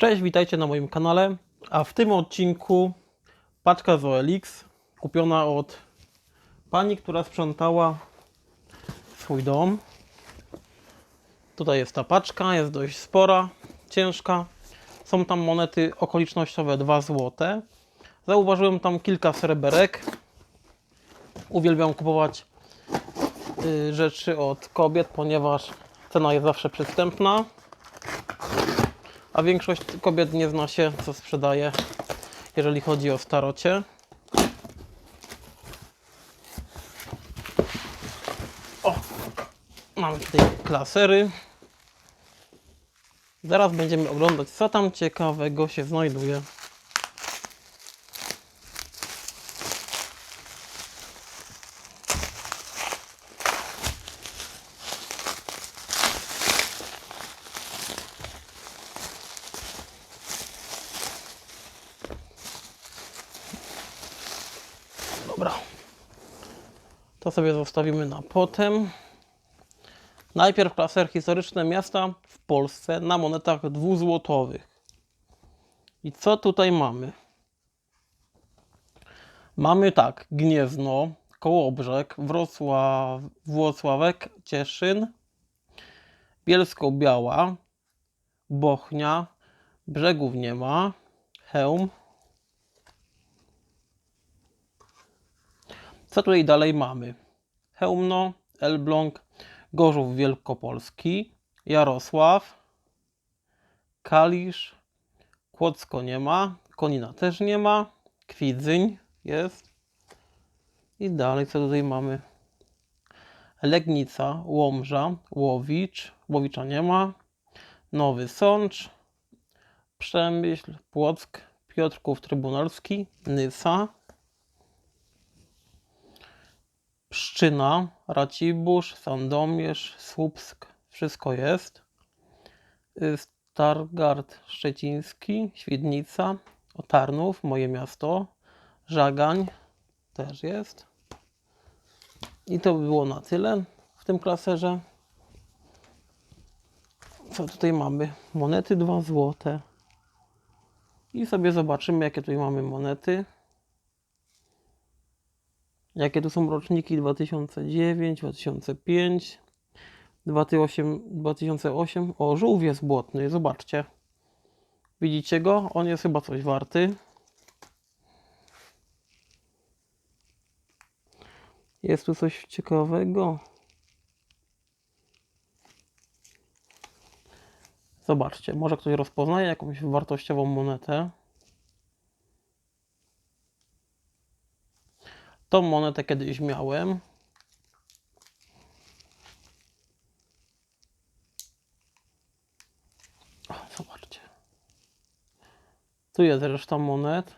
Cześć, witajcie na moim kanale. A w tym odcinku paczka z OLX kupiona od pani, która sprzątała swój dom. Tutaj jest ta paczka, jest dość spora, ciężka. Są tam monety okolicznościowe 2 zł. Zauważyłem tam kilka sreberek. Uwielbiam kupować y, rzeczy od kobiet, ponieważ cena jest zawsze przystępna a większość kobiet nie zna się, co sprzedaje, jeżeli chodzi o starocie. O, mamy tutaj klasery. Zaraz będziemy oglądać, co tam ciekawego się znajduje. To sobie zostawimy na potem. Najpierw klaser historyczne miasta w Polsce na monetach dwuzłotowych. I co tutaj mamy? Mamy tak, Gniezno, Kołobrzeg, Wrocław, Włocławek, Cieszyn, Bielsko-Biała, Bochnia, Brzegów nie ma, Chełm, Co tutaj dalej mamy? Chełmno, Elbląg, Gorzów Wielkopolski, Jarosław, Kalisz, Kłodzko nie ma, Konina też nie ma, Kwidzyń jest. I dalej co tutaj mamy? Legnica, Łomża, Łowicz, Łowicza nie ma, Nowy Sącz, Przemyśl, Płock, Piotrków Trybunalski, Nysa, Pszczyna, Racibórz, Sandomierz, Słupsk, wszystko jest. Y, Stargard Szczeciński, Świdnica, Otarnów, moje miasto, Żagań też jest. I to by było na tyle w tym klaserze. Co tutaj mamy? Monety 2 złote. I sobie zobaczymy, jakie tutaj mamy monety. Jakie tu są roczniki 2009, 2005, 2008, 2008. O, żółw jest błotny, zobaczcie. Widzicie go? On jest chyba coś warty. Jest tu coś ciekawego. Zobaczcie, może ktoś rozpoznaje jakąś wartościową monetę. Tą monetę kiedyś miałem. Zobaczcie. Tu jest reszta monet.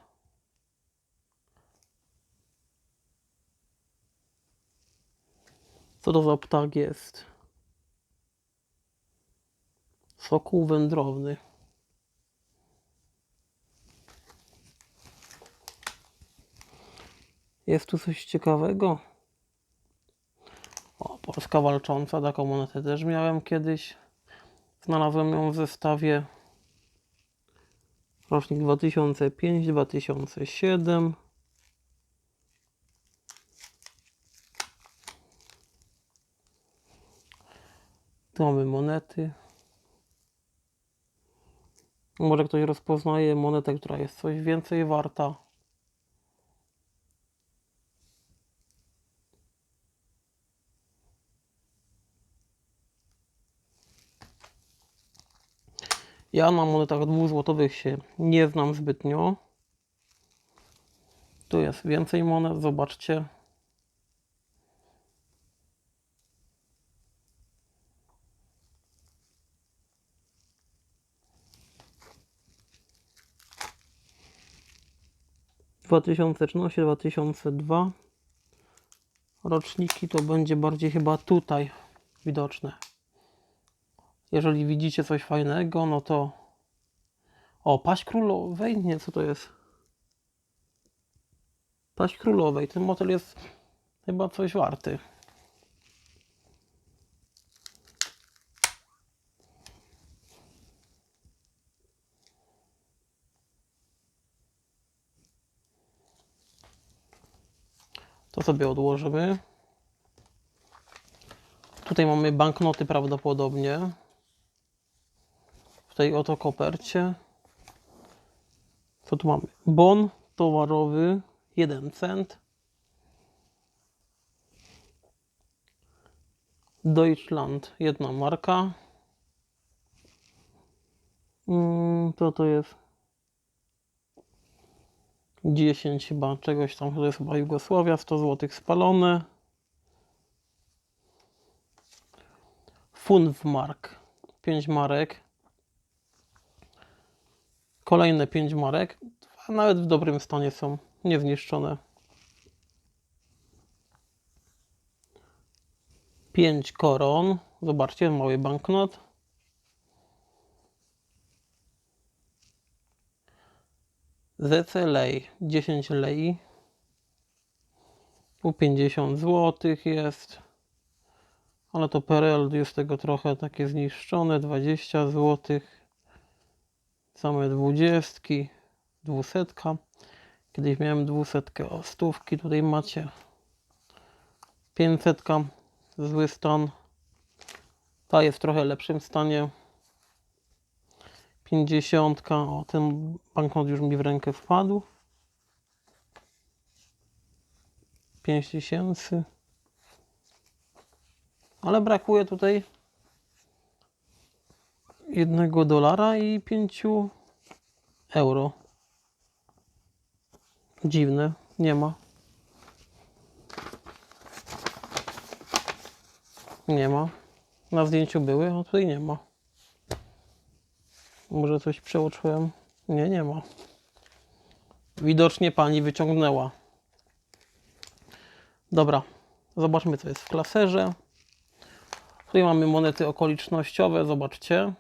Co to za ptak jest? Sokół wędrowny. Jest tu coś ciekawego. O, Polska walcząca, taką monetę też miałem kiedyś. Znalazłem ją w zestawie. Rocznik 2005-2007. Tu mamy monety. Może ktoś rozpoznaje monetę, która jest coś więcej warta. Ja na monetach dwuzłotowych się nie znam zbytnio. Tu jest więcej monet, zobaczcie. Dwa tysiące trzynaście, dwa tysiące dwa. Roczniki to będzie bardziej chyba tutaj widoczne. Jeżeli widzicie coś fajnego, no to... O, paść królowej? Nie, co to jest? Paść królowej. Ten motel jest chyba coś warty. To sobie odłożymy. Tutaj mamy banknoty prawdopodobnie. Tej oto kopercie. Co tu mamy? Bon towarowy 1 cent. Deutschland jedna marka. Mm, to to jest 10 chyba czegoś tam, to jest chyba Jugosławia, 100 zł spalone. Funt mark, 5 marek. Kolejne 5 marek, a nawet w dobrym stanie są, niezniszczone. 5 koron, zobaczcie, mały banknot. ZC lei, 10 lei. Tu 50 zł jest. Ale to PRL jest tego trochę takie zniszczone. 20 zł. Same dwudziestki. Dwusetka. Kiedyś miałem dwusetkę o stówki. Tutaj macie 500. Zły stan. Ta jest w trochę lepszym stanie. 50. O, ten banknot już mi w rękę wpadł. 5000. Ale brakuje tutaj jednego dolara i 5 euro. Dziwne, nie ma. Nie ma. Na zdjęciu były, a tutaj nie ma. Może coś przeoczyłem? Nie, nie ma. Widocznie pani wyciągnęła. Dobra, zobaczmy co jest w klaserze. Tutaj mamy monety okolicznościowe, zobaczcie.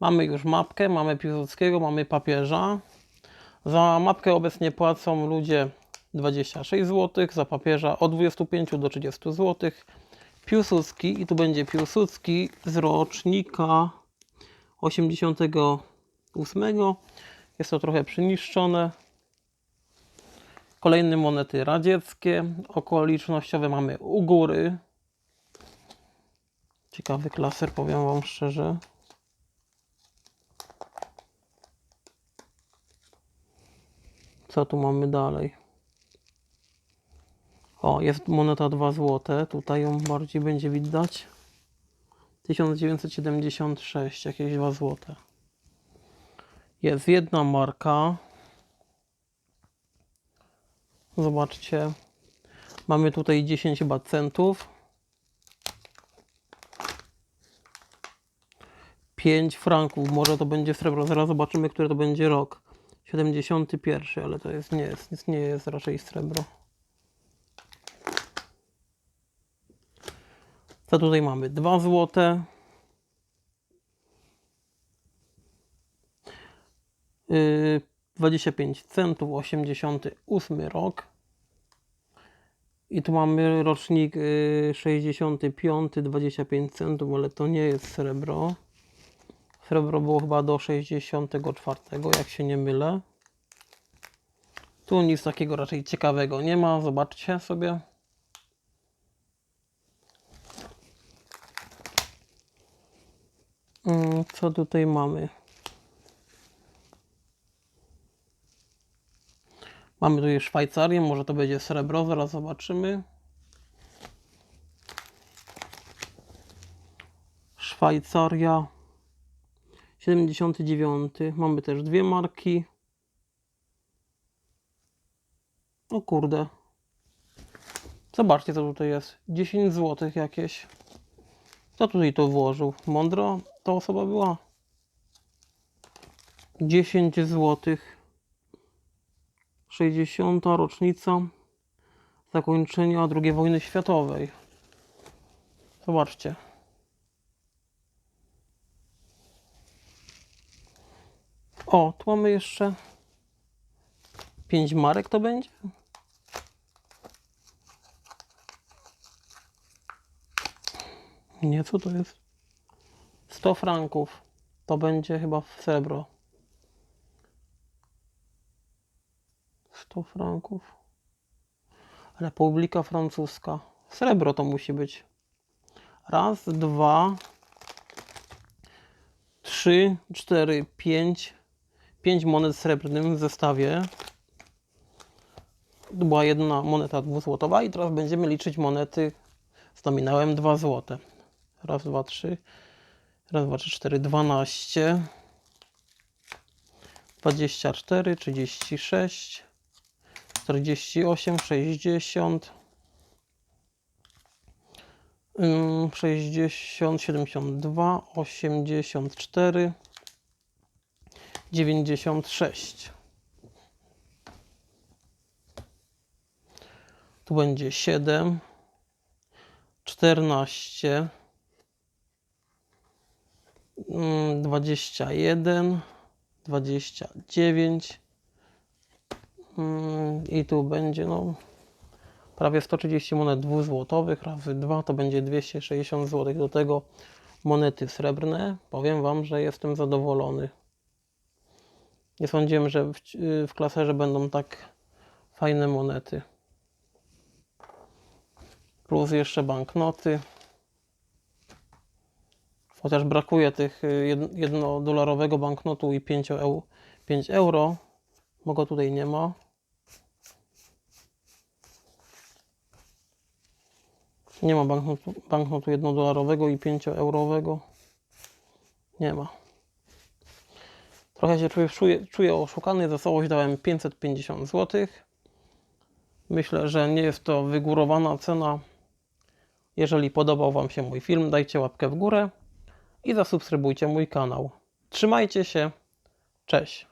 Mamy już mapkę, mamy Piłsudskiego, mamy papieża. Za mapkę obecnie płacą ludzie 26 zł, za papieża od 25 do 30 zł. Piłsudski i tu będzie Piłsudski z rocznika 88. Jest to trochę przyniszczone. Kolejne monety radzieckie. Okolicznościowe mamy u góry. Ciekawy klaser, powiem Wam szczerze. Co tu mamy dalej? O, jest moneta 2 zł. Tutaj ją bardziej będzie widać. 1976, jakieś 2 zł. Jest jedna marka. Zobaczcie. Mamy tutaj 10 chyba centów. 5 franków. Może to będzie srebro. Zaraz zobaczymy, który to będzie rok. 71, ale to jest nie jest, nie jest raczej srebro. Co tutaj mamy? 2 złote. Yy, 25 centów, 88 rok. I tu mamy rocznik yy, 65, 25 centów, ale to nie jest srebro. Srebro było chyba do 64, jak się nie mylę. Tu nic takiego raczej ciekawego nie ma, zobaczcie sobie. Mm, Co tutaj mamy? Mamy tutaj Szwajcarię, może to będzie srebro, zaraz zobaczymy. Szwajcaria 79. Mamy też dwie marki. O kurde. Zobaczcie co tutaj jest. 10 zł jakieś. Kto tutaj to włożył? Mądro ta osoba była. 10 zł. 60. rocznica zakończenia II wojny światowej. Zobaczcie. O, tu mamy jeszcze 5 marek to będzie? Nie, co to jest? 100 franków. To będzie chyba w srebro. 100 franków. Republika Francuska. Srebro to musi być. Raz, dwa, trzy, cztery, pięć. Pięć monet srebrnym w zestawie. To była jedna moneta dwuzłotowa i teraz będziemy liczyć monety z nominałem 2 złote. Raz, dwa, trzy. Raz, dwa, trzy, cztery, dwanaście. 24, 36, 48, 60, ym, 60, 72, 84, 96. Tu będzie 7, 14, ym, 21, 29 Mm, i tu będzie no prawie 130 monet dwuzłotowych razy 2 to będzie 260 zł do tego monety srebrne. Powiem Wam, że jestem zadowolony nie sądziłem, że w, w klaserze będą tak fajne monety plus jeszcze banknoty chociaż brakuje tych y, jed- jednodolarowego banknotu i 5 euro, 5 euro bo go tutaj nie ma. Nie ma banknotu, banknotu jednodolarowego i 5-eurowego. Nie ma. Trochę się czuję, czuję, czuję oszukany. Za całość dałem 550 zł. Myślę, że nie jest to wygórowana cena. Jeżeli podobał Wam się mój film, dajcie łapkę w górę i zasubskrybujcie mój kanał. Trzymajcie się. Cześć.